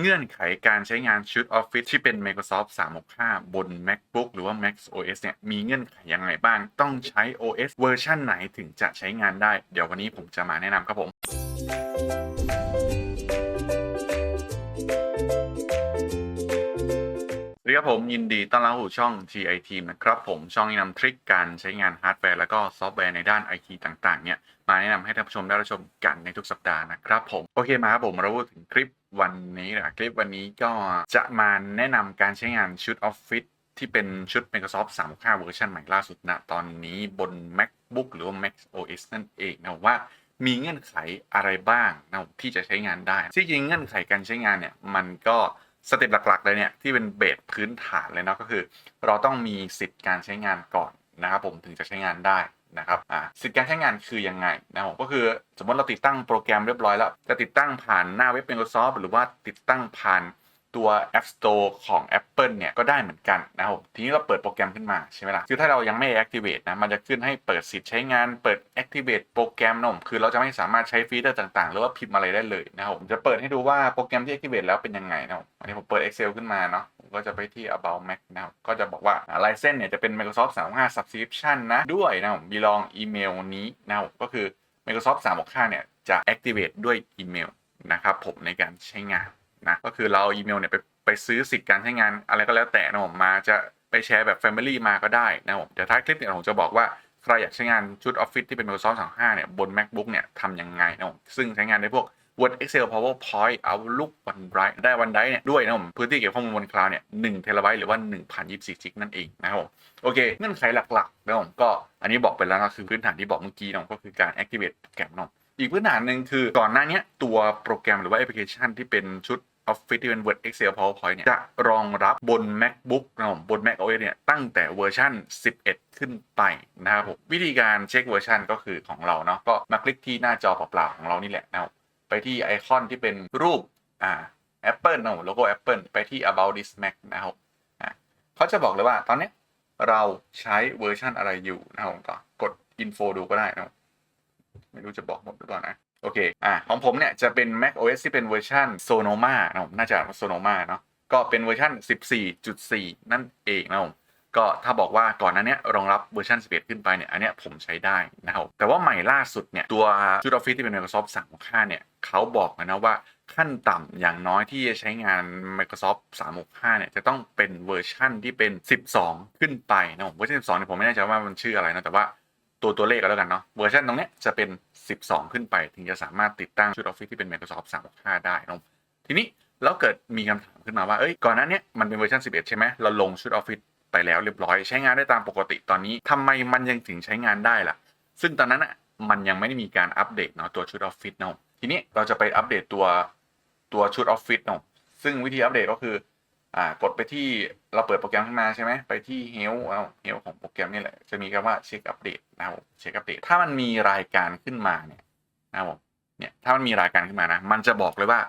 เงื่อนไขการใช้งานชุด Office ที่เป็น Microsoft 365 บน MacBook หรือว่า Mac OS เนี่ย มีเงื่อนไขยังไงบ้าง ต้องใช้ OS เวอร์ชันไหนถึงจะใช้งานได้ เดี๋ยววันนี้ผมจะมาแนะนำครับผม ครับผมยินดีต้อนรับสู่ช่อง TI Team นะครับผมช่องที่นำทริคการใช้งานฮาร์ดแวร์แล้วก็ซอฟต์แวร์ในด้าน IT ต่างๆเนี่ยมาแนะนำให้ท่านผู้ชมได้รับชมกันในทุกสัปดาห์นะครับผมโอเคมาครับผมเราพูดถึงคลิปวันนี้นะคลิปวันนี้ก็จะมาแนะนำการใช้งานชุด Office ที่เป็นชุด Microsoft 365เวอร์ชันใหม่ล่าสุดนะตอนนี้บน MacBook หรือว่า Mac OS นั่นเองนะว่ามีเงื่อนไขอะไรบ้างนะที่จะใช้งานได้ที่จริงเงื่อนไขการใช้งานเนี่ยมันก็ สเต็ปหลักๆเลยเนี่ยที่เป็นเบสพื้นฐานเลยเนาะก็คือ เราต้องมีสิทธิ์การใช้งานก่อนนะครับผมถึงจะใช้งานได้นะครับอ่าสิทธิ์การใช้งานคือยังไงนะผมก็คือสมมติเราติดตั้งโปรแกรมเรียบร้อยแล้ว จะติดตั้งผ่านหน้าเว็บ Microsoft หรือว่าติดตั้งผ่าน ตัว App Store ของ Apple เนี่ย ก็ได้เหมือนกันนะครับ ทีนี้เราเปิดโปรแกรมขึ้นมาใช่ไหมล่ะ คือถ้าเรายังไม่ activate นะ มันจะขึ้นให้เปิดสิทธิ์ใช้งาน เปิด activate โปรแกรมนะผมคือเราจะไม่สามารถใช้ฟีเจอร์ต่างๆ หรือว่าพิมพ์อะไรได้เลยนะครับผมจะเปิดให้ดูว่าโปรแกรมที่ activate แล้วเป็นยังไงนะครับอันนี้ผมเปิด Excel ขึ้นมาเนาะก็จะไปที่ about Mac นะครับ ก็จะบอกว่าไลเซนเนี่ยจะเป็น Microsoft 365 subscription นะ ด้วยนะผมมีลองอีเมลนี้นะครับก็คือ Microsoft 365เนี่ยจะ activate ด้วยอีเมลนะครับผมในการใช้งาน นะก็คือเราอีเมลเนี่ยไปไปซื้อสิทธิ์การใช้งานอะไรก็แล้วแต่นะผมมาจะไปแชร์แบบ Family มาก็ได้นะผมเดี๋ยวท้ายคลิปเนี่ยผมจะบอกว่าใครอยากใช้งานชุด Office ที่เป็น Microsoft 365เนี่ยบน MacBook เนี่ยทำยังไงนะผมซึ่งใช้งานได้พวก Word Excel PowerPoint Outlook OneDrive ได้ OneDrive เนี่ยด้วยนะผมพื้นที่เก็บข้อมูลบนคลาวด์เนี่ย1เทราไบต์หรือว่า 1,024จิกนั่นเองนะครับผมโอเค เงื่อนไขหลักๆนะผมก็อันนี้บอกไปแล้วนะคือพื้นฐานที่บอกเมื่อกี้นะก็คือการ activate โปรแกรมนะอีกพื้นฐานหนึ่งคือก่อนหน้านี้ตัวโปรแกรมหรือว่าแอปพลิเคชันที่เป็นชุด Office ที่เป็น Word Excel PowerPoint เนี่ย จะรองรับบน MacBook นะผมบน Mac OS เนี่ย ตั้งแต่เวอร์ชัน11 ขึ้นไปนะครับผมวิธีการเช็คเวอร์ชันก็คือของเราเนาะก็มาคลิกที่หน้าจอเปล่าๆของเรานี่แหละนะครับไปที่ไอคอนที่เป็นรูปอ่า Apple นะผมโลโก้ Apple ไปที่ About this Mac นะครับอ่าเขาจะบอกเลยว่าตอนนี้เราใช้เวอร์ชันอะไรอยู่นะครับผมก็กด info ดูก็ได้นะครับไม่รู้จะบอกหมดหรือเปล่านะ โอเค อ่าของผมเนี่ยจะเป็น Mac OS ที่เป็นเวอร์ชัน Sonoma นะผมน่าจะ Sonoma เนาะ ก็เป็นเวอร์ชัน 14.4 นั่นเองนะผมก็ถ้าบอกว่าก่อนนั้นเนี้ยรองรับเวอร์ชัน11 ขึ้นไปเนี่ย อันเนี้ยผมใช้ได้นะครับ แต่ว่าใหม่ล่าสุดเนี่ย ตัวชุด Office ที่เป็น Microsoft 365 เนี่ยเขาบอกนะว่าขั้นต่ำอย่างน้อยที่จะใช้งาน Microsoft 365 เนี่ย จะต้องเป็นเวอร์ชันที่เป็น 12 ขึ้นไปนะผมเวอร์ชัน12เนี่ยผมไม่แน่ใจว่ามันชื่ออะไรนะแต่ว่า ตัวตัวเลขก็แล้วกันเนาะเวอร์ชันตรงเนี้ยจะเป็น 12 ขึ้นไป ถึงจะสามารถติดตั้งชุด Office ที่เป็น Microsoft 365 ได้นะทีนี้แล้วเกิดมีคำถามขึ้นมาว่าเอ้ยก่อนหน้านี้มันเป็นเวอร์ชัน11 ใช่ไหมเราลงชุด Office ไปแล้วเรียบร้อยใช้งานได้ตามปกติตอนนี้ทำไมมันยังถึงใช้งานได้ล่ะ ซึ่งตอนนั้นอะมันยังไม่ได้มีการอัปเดตเนาะตัวชุด Office เนาะทีนี้เราจะไปอัปเดตตัวตัวชุด Office เนาะซึ่งวิธีอัปเดตก็คือ อ่ากดไปที่เราเปิดโปรแกรมขึ้นมาใช่ไหมไปที่ Help เอา Help ของโปรแกรมนี่แหละจะมีคำว่าเช็คอัปเดตนะครับเช็คอัปเดตถ้ามันมีรายการขึ้นมาเนี่ยนะครับเนี่ยถ้ามันมีรายการขึ้นมานะมันจะบอกเลยว่า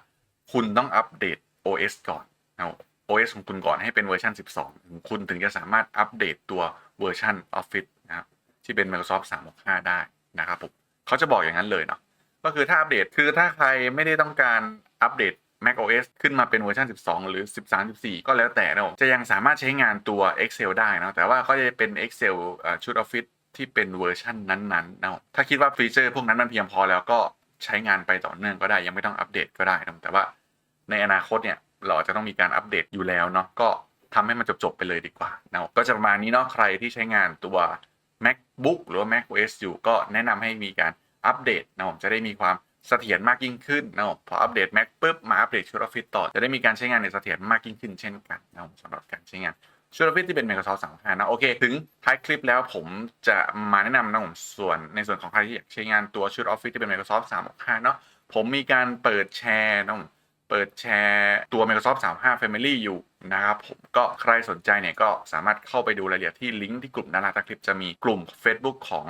คุณต้องอัปเดต OS ก่อนนะครับ OS ของคุณก่อนให้เป็นเวอร์ชัน12 คุณถึงจะสามารถอัปเดตตัวเวอร์ชัน Office นะครับที่เป็น Microsoft 365 ได้นะครับผมเขาจะบอกอย่างนั้นเลยเนาะก็คือถ้าอัปเดตคือถ้าใครไม่ได้ต้องการอัปเดต Mac OS ขึ้นมาเป็นเวอร์ชัน12 หรือ 13 14 ก็แล้วแต่นะผมจะยังสามารถใช้งานตัว Excel ได้นะแต่ว่าก็จะเป็น Excel ชุด Office ที่เป็นเวอร์ชันนั้นๆนะถ้าคิดว่าฟีเจอร์พวกนั้นมันเพียงพอแล้วก็ใช้งานไปต่อเนื่องก็ได้ยังไม่ต้องอัปเดตก็ได้นะแต่ว่าในอนาคตเนี่ยเราจะต้องมีการอัปเดตอยู่แล้วเนาะก็ทำให้มันจบๆไปเลยดีกว่านะก็จะประมาณนี้เนาะใครที่ใช้งานตัว MacBook หรือว่า Mac OS อยู่ก็แนะนำให้มีการอัปเดตนะผมจะได้มีความ เสถียรมากยิ่งขึ้นนะผมพออัปเดต Mac ปุ๊บมาอัปเดตชุด Office ต่อ จะได้มีการใช้งานในเสถียรมากยิ่งขึ้นเช่นกันนะผมสำหรับการใช้งานชุด Office ที่เป็น Microsoft 365นะโอเค ถึงท้ายคลิปแล้วผมจะมาแนะนำนะผมส่วนในส่วนของใครที่อยากใช้งานตัวชุด Office ที่เป็น Microsoft 365เนาะผมมีการเปิดแชร์นะผมเปิดแชร์ตัว Microsoft 35 Family อยู่นะครับผมก็ใครสนใจเนี่ยก็สามารถเข้าไปดูรายละเอียดที่ลิงก์ที่กลุ่มดานล่าต้คลิปจะมีกลุ่ม Facebook ของ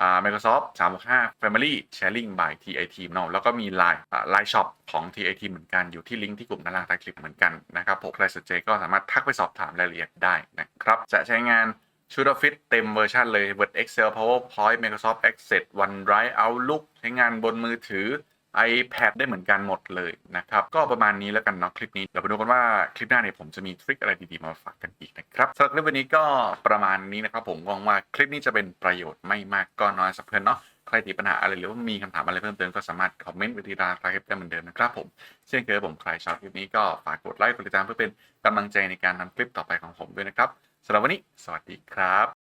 อ่า Microsoft 365 Family Sharing by TI Team เนาะแล้วก็มี Line อ่า Line Shop ของ TI Team เหมือนกันอยู่ที่ลิงก์ที่กลุ่มด้านล่างใต้คลิปเหมือนกันนะครับผมใครสนใจก็สามารถทักไปสอบถามรายละเอียดได้นะครับ จะใช้งานชุดออฟฟิศเต็มเวอร์ชันเลย Word Excel PowerPoint Microsoft Access OneDrive Outlook ใช้งานบนมือถือ iPad ได้เหมือนกันหมดเลยนะครับ ก็ประมาณนี้แล้วกันเนาะคลิปนี้ เดี๋ยวไปดูกันว่าคลิปหน้าเนี่ยผมจะมีทริคอะไรดีๆมาฝากกันอีกนะครับสำหรับคลิปวันนี้ก็ประมาณนี้นะครับ ผมหวังว่าคลิปนี้จะเป็นประโยชน์ไม่มากก็น้อยสักเพื่อนเนาะใครติดปัญหาอะไรหรือว่ามีคำถามอะไรเพิ่มเติมก็สามารถคอมเมนต์ว้ที่ด้านใต้คลิปได้เหมือนเดิมนะครับผมเช่นเคยผมใครชอบคลิปนี้ก็ฝากกดไลค์กดติดตามเพื่อเป็นกำลังใจในการทำคลิปต่อไปของผมด้วยนะครับสำหรับวันนี้ สวัสดีครับ